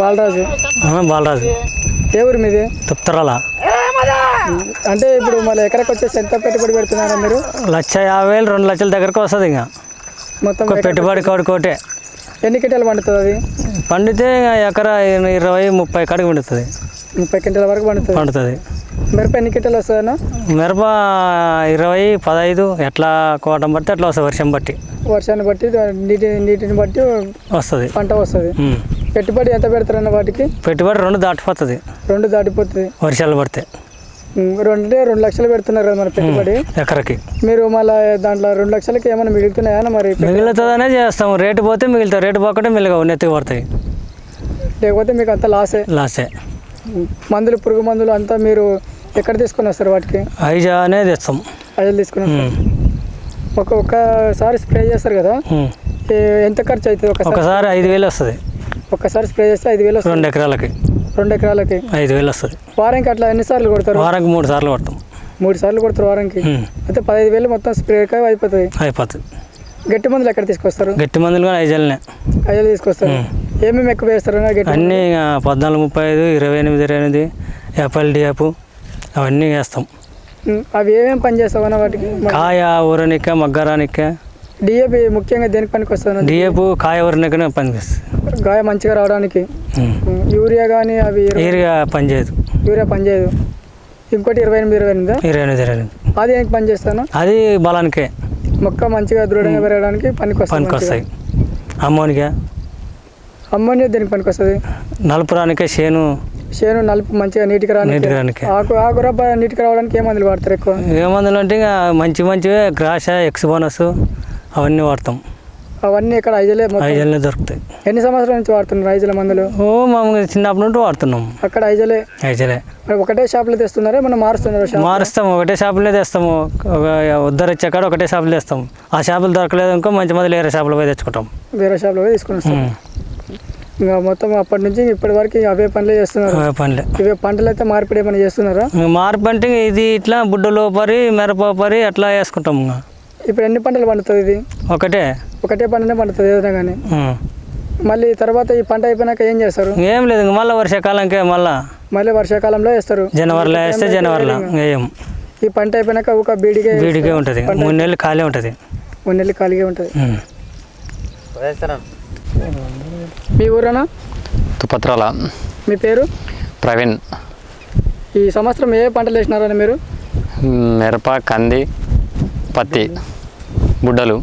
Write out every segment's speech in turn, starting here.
బాలరాజు. బాలరాజు. ఏ ఊరు మీది? తుప్తరాల అంటే ఇప్పుడు మళ్ళీ ఎకరకు వచ్చేసి ఎంత పెట్టుబడి పెడుతున్నారా మీరు? లక్ష యాభై వేలు రెండు లక్షల దగ్గరకు వస్తుంది ఇంకా. మొత్తం పెట్టుబడి కోటి కోటే. ఎన్ని కింటాలు పండుతుంది అది? పండితే ఇంకా ఎకరా ఇరవై ముప్పై కాడికి పండుతుంది. ముప్పై క్వింటాల వరకు పండుతుంది. పండుతుంది. మిరప ఎన్ని కింటాలు వస్తుందన్నా? మిరప ఇరవై పదహైదు ఎట్లా కోటం బట్టి అట్లా వస్తుంది వర్షం బట్టి. వర్షాన్ని బట్టి నీటి నీటిని బట్టి వస్తుంది. పంట వస్తుంది. పెట్టుబడి ఎంత పెడతారన్న వాటికి? పెట్టుబడి రెండు దాటిపోతుంది. రెండు దాటిపోతుంది. వర్షాలు పడితే. రెండు రెండు లక్షలు పెడుతున్నారు కదా మరి పెట్టుబడి. ఎకరకి. మీరు మళ్ళీ దాంట్లో రెండు లక్షలకి ఏమైనా మిగులుతున్నాయా మరి మిగులుతుందనే చేస్తాము. రేటు పోతే మిగులుతాయి. రేటు పోకుంటే మిలుగవు. నెత్తికి పడతాయి. లేకపోతే మీకు అంత లాసే? లాసే. మందులు పురుగు మందులు అంతా మీరు ఎక్కడ తీసుకొని వస్తారు వాటికి? ఐజానే తెస్తాం. అజలు తీసుకుని వస్తారు. ఉమ్. ఒక ఒక్కసారి స్ప్రే చేస్తారు కదా? ఎంత ఖర్చు అవుతుంది ఒకసారి? ఒకసారి ఐదు వేలు వస్తుంది. ఒక్కసారి స్ప్రే చేస్తే ఐదు వేలు వస్తుంది? రెండు ఎకరాలకి. రెండు ఎకరాలకి? ఐదు వేలు వస్తుంది. వారానికి అట్లా ఎన్నిసార్లు కొడతారు? వారానికి మూడు సార్లు కొడతాం. మూడు సార్లు కొడతారు వారానికి. అయితే పదహైదు వేలు మొత్తం స్ప్రేకి అయిపోతుంది? అయిపోతుంది. గట్టి మందులు ఎక్కడ తీసుకొస్తారు? గట్టి మందులు కానీ ఐజల్నే. అజలు తీసుకొస్తారు? ఏమేమి ఎక్కువ వేస్తారు అన్న గట్టి అన్నీ ఇక పద్నాలుగు ముప్పై ఐదు ఇరవై ఎనిమిది ఇరవై ఎనిమిది యాపల్ డియాపు అవన్నీ వేస్తాం. అవి ఏమేమి పని చేస్తావన్న వాటికి? కాయ ఊరనిక్క మగ్గరానిక్క. డిఏపి ముఖ్యంగా దేనికి పనికి వస్తుంది డిఏపు కాయ ఊరనిక్కనే పనిచేస్తుంది గాయ మంచిగా రావడానికి? యూరియా కానీ అవి ఈరిగా పనిచేయదు. యూరియా పనిచేయదు. ఇంకోటి ఇరవై ఎనిమిది ఇరవై ఎనిమిది? ఇరవై ఎనిమిది ఇరవై ఎనిమిది. అది దేనికి పని చేస్తాను అది బలానికే. మొక్క మంచిగా దృఢంగా పెరగడానికి పనికి వస్తుంది పనికి వస్తాయి. అమ్మోనిగా అమ్మోనియా దేనికి పనికి వస్తుంది? నలుపురానికే చేను చేను నలుపు మంచిగా నీటికి రానికి. నీటికి రానికే. ఆకు ఆకురబ్బ నీటికి రావడానికి ఏ మందులు వాడతారు ఎక్కువ? ఏ మందులు అంటే ఇక మంచి మంచివే గ్రాష ఎక్స్ బోనస్ అవన్నీ వాడతాం. అవన్నీ ఇక్కడ ఐజలే ఐజల్నే దొరుకుతాయి. ఎన్ని సంవత్సరాల నుంచి వాడుతున్నారు ఐజల మందులు? ఓ మామూలుగా చిన్నప్పటి నుండి వాడుతున్నాం. అక్కడ ఐజలే? ఐజలే. ఒకటే షాప్లో తెస్తున్నారా? మనం మారుస్తున్నారు షాప్ మారుస్తాము ఒకటే షాపులనే తెస్తాము. ఒక ఉద్దరు వచ్చే కాడ ఒకటే షాపులు తెస్తాం. ఆ షాపులు దొరకలేదు ఇంకో మంచి మంది వేరే షాపులో పోయి తెచ్చుకుంటాం. వేరే షాప్లో పోయి తీసుకుని. ఇంకా మొత్తం అప్పటి నుంచి ఇప్పటి వరకు అవే పనులే చేస్తున్నారు. అవే పనిలే. ఇవే పంటలు అయితే మార్పిడి ఏమైనా చేస్తున్నారా? మార్పు అంటే ఇది ఇట్లా బుడ్డలో పరి మిరప పరి అట్లా వేసుకుంటాం ఇంక. ఇప్పుడు ఎన్ని పంటలు పండుతుంది ఇది? ఒకటే. ఒకటే పంటనే పండుతుంది ఏదైనా కానీ. మళ్ళీ తర్వాత ఈ పంట అయిపోయినాక ఏం చేస్తారు? ఏం లేదు ఇంక మళ్ళీ వర్షాకాలంకే మళ్ళా. మళ్ళీ వర్షాకాలంలో వేస్తారు. జనవరిలో వేస్తే జనవరిలో వేయం. ఈ పంట అయిపోయినాక ఒక బీడిగే వీడికే ఉంటుంది. మూడు నెలలు ఖాళీ ఉంటుంది. మూడు నెలలు ఖాళీగా ఉంటుంది. మీ ఊరేనా? తుపత్రాల. మీ పేరు? ప్రవీణ్. ఈ సంవత్సరం ఏ పంటలు వేసినారని మీరు? మిరప కంది పత్తి బుడ్డలు.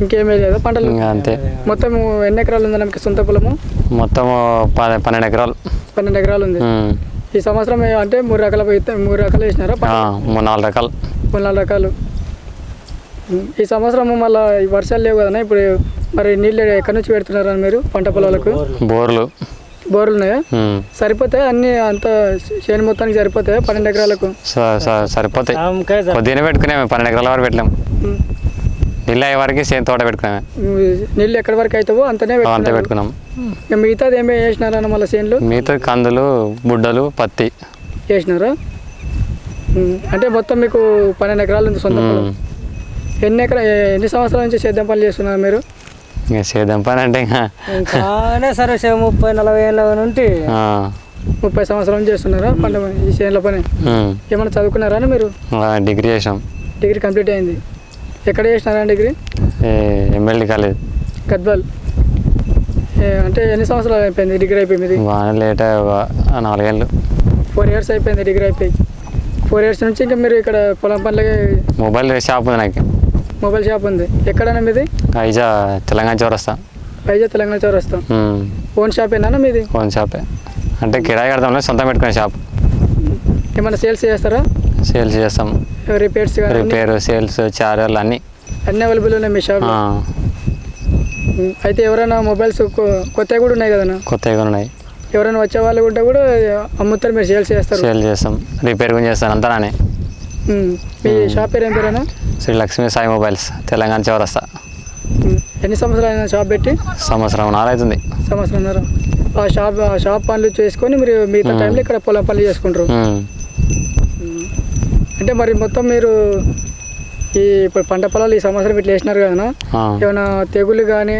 ఇంకేమీ లేదు పంటలు? అంతే. మొత్తం ఎన్ని ఎకరాలు ఉంది మీకు సొంత పొలము? మొత్తం పన్నెండు ఎకరాలు. పన్నెండు ఎకరాలు ఉంది. ఈ సంవత్సరం అంటే మూడు రకాల మూడు రకాలు వేసినారా? నాలుగు రకాలు. మూడు నాలుగు రకాలు. ఈ సంవత్సరం మళ్ళీ వర్షాలు లేవు కదన్నా ఇప్పుడు మరి నీళ్ళు ఎక్కడి నుంచి పెడుతున్నారా మీరు పంట పొలాలకు? బోర్లు. బోర్లు ఉన్నాయా? ఉమ్. సరిపోతాయి అన్ని అంత చేను మొత్తానికి సరిపోతాయి పన్నెండు ఎకరాలకు? సరిపోతాయి. కొద్దిగానే పెట్టుకున్నాము పన్నెండు ఎకరాల వరకు పెట్టలేము. ఇల్లు అయ్యే వరకు సేమ్ తోట పెట్టుకున్నాము. నీళ్ళు ఎక్కడి వరకు అవుతావో అంతనే అంతే. పెట్టుకున్నాం ఇక మిగతాది ఏమే వేసినారన్న మళ్ళీ చేనులు? మిగతా కందులు బుడ్డలు పత్తి. వేసినారా. అంటే మొత్తం మీకు పన్నెండు ఎకరాలు ఉంది సొంత. ఎన్ని ఎకరా ఎన్ని సంవత్సరాల నుంచి సేద్యం పనులు చేస్తున్నారు మీరు? సేద్యం పని అంటే ఇంకా సరే ముప్పై నలభై ఏళ్ళ నుండి ముప్పై సంవత్సరాల నుంచి చేస్తున్నారా? పంట పని ఈ చేనుల పని. ఏమైనా చదువుకున్నారా మీరు? డిగ్రీ చేసాం డిగ్రీ కంప్లీట్ అయింది. ఎక్కడ చేసినారా డిగ్రీ? ఎమ్మెల్యే కాలేదు గద్వాల్. అంటే ఎన్ని సంవత్సరాలు అయిపోయింది డిగ్రీ అయిపోయింది బాగానే లేట్ నాలుగేళ్ళు. ఫోర్ ఇయర్స్ అయిపోయింది డిగ్రీ అయిపోయి. ఫోర్ ఇయర్స్ నుంచి ఇంకా మీరు ఇక్కడ పొలం పనులకి మొబైల్ షాప్ ఉంది నాకు. మొబైల్ షాప్ ఉంది. ఎక్కడన్నా మీది? ఐజా తెలంగాణ చౌరస్తా. పైజా తెలంగాణ చౌరస్తా. ఓన్ షాప్ ఏనా మీది? ఫోన్ షాపే అంటే కిరాయి కడతాం సొంతం పెట్టుకునే షాప్. ఏమైనా సేల్స్ చేస్తారా? సేల్స్ చేస్తాం. రిపేర్స్ రిపేర్ సేల్స్ చార్జర్లు అన్నీ. అన్ని అవైలబుల్ ఉన్నాయి మీ షాప్ అయితే ఎవరైనా మొబైల్స్ కొత్తవి కూడా ఉన్నాయి కదన్నా? కొత్తవి కూడా ఉన్నాయి. ఎవరైనా వచ్చే వాళ్ళు ఉంటే కూడా అమ్ముతారు మీరు సేల్స్ చేస్తారు. సేల్ చేస్తాం. రిపేర్ కూడా చేస్తాను అంతా నానే. ఉమ్. మీ షాప్ పేరు ఏం పేరేనా? శ్రీ లక్ష్మీ సాయి మొబైల్స్ తెలంగాణ చౌరస్తా. ఎన్ని సంవత్సరాలు అయినా షాప్ పెట్టి? సంవత్సరం నాలవుతుంది సంవత్సరంన్నర ఆ షాప్ ఆ షాప్ పనులు చేసుకొని మీరు మిగతా. టైంలో ఇక్కడ పొలం పనులు చేసుకుంటారు. అంటే మరి మొత్తం మీరు ఈ ఇప్పుడు పంట పొలాలు ఈ సంవత్సరం ఇట్లా వేసినారు కదా. ఏమైనా తెగులు కానీ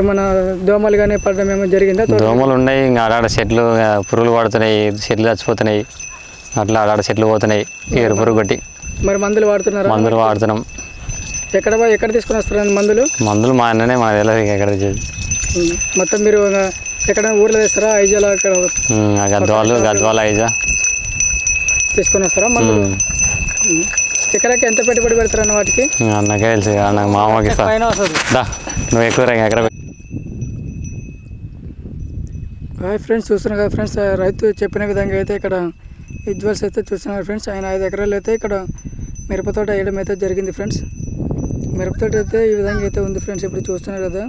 ఏమైనా దోమలు కానీ పడడం ఏమైనా జరిగిందా? దోమలు ఉన్నాయి ఇంకా ఆడాడ చెట్లు పురుగులు పడుతున్నాయి చెట్లు చచ్చిపోతున్నాయి. అట్లా ఆడాడ చెట్లు పోతున్నాయి ఏరు కొట్టి. మరి మందులు వాడుతున్నారా? మందులు వాడుతున్నాం. ఎక్కడ ఎక్కడ తీసుకొని వస్తారండి మందులు? మందులు మా అన్ననే తెలియదు ఇక ఎక్కడ తెచ్చేది. మొత్తం మీరు ఎక్కడ ఊర్లో తెస్తారా? ఐజాలో అక్కడ ఆ గద్వాలు గద్వాల ఐజా. తీసుకొని వస్తారా మందులు. ఎకరాకి ఎంత పెట్టుబడి పెడతారన్న వాటికి? అన్నకే తెలుసు నాకు మా దా నువ్వు ఎక్కువ ఎక్కడ హాయ్ ఫ్రెండ్స్ చూస్తున్నారు కదా ఫ్రెండ్స్ రైతు చెప్పిన విధంగా అయితే ఇక్కడ విజువల్స్ అయితే చూస్తున్నారు ఫ్రెండ్స్. ఆయన ఐదు ఎకరాలు అయితే ఇక్కడ మిరప తోట వేయడం అయితే జరిగింది ఫ్రెండ్స్. మిరప తోట అయితే ఈ విధంగా అయితే ఉంది ఫ్రెండ్స్. ఇప్పుడు చూస్తున్నారు కదా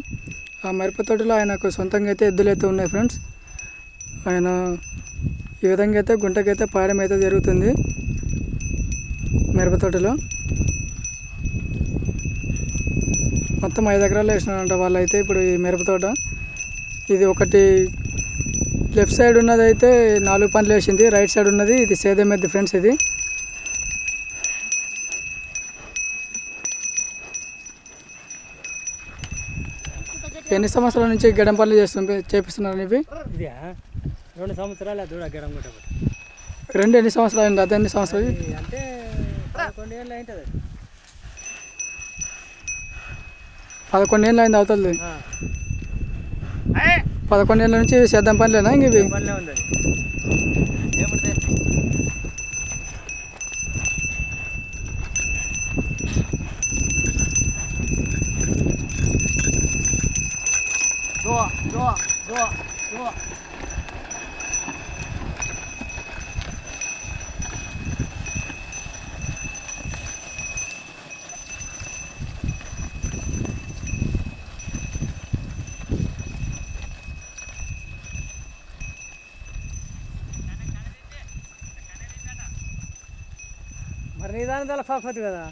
ఆ మిరప తోటలో ఆయనకు సొంతంగా అయితే ఎద్దులు అయితే ఉన్నాయి ఫ్రెండ్స్. ఆయన ఈ విధంగా అయితే గుంటకైతే పాడడం అయితే జరుగుతుంది మిరప తోటలో. మొత్తం ఐదు ఎకరాలు వేసినారంట వాళ్ళు అయితే ఇప్పుడు ఈ మిరప తోట ఇది ఒకటి లెఫ్ట్ సైడ్ ఉన్నది అయితే నాలుగు పండ్లు వేసింది రైట్ సైడ్ ఉన్నది ఇది సేదమెద్ది ఫ్రెండ్స్ ఇది. ఎన్ని సంవత్సరాల నుంచి గడం పనులు చేస్తుంటే చేపిస్తున్నారు ఇవి? రెండు సంవత్సరాలు దూడ గడం రెండు ఎన్ని సంవత్సరాలు అయింది అదే ఎన్ని సంవత్సరాలు అంటే పదకొండు ఏళ్ళు అయింది అవుతుంది. పదకొండేళ్ళ నుంచి సేద్యం పనిలేనా ఇంక ఇవి Go, go, go, go. నీ దాని దళ పాపతి కదా.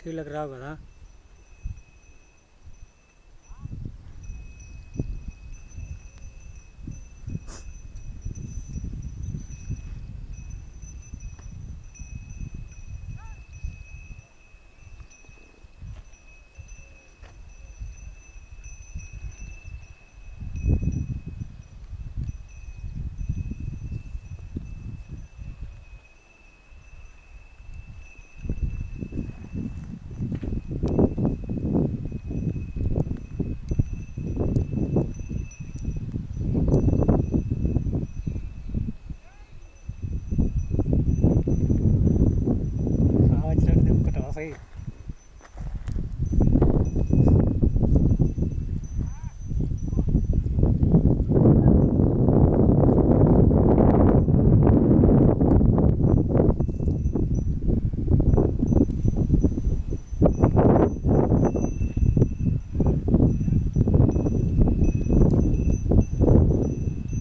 కీళ్ళకి రావు కదా.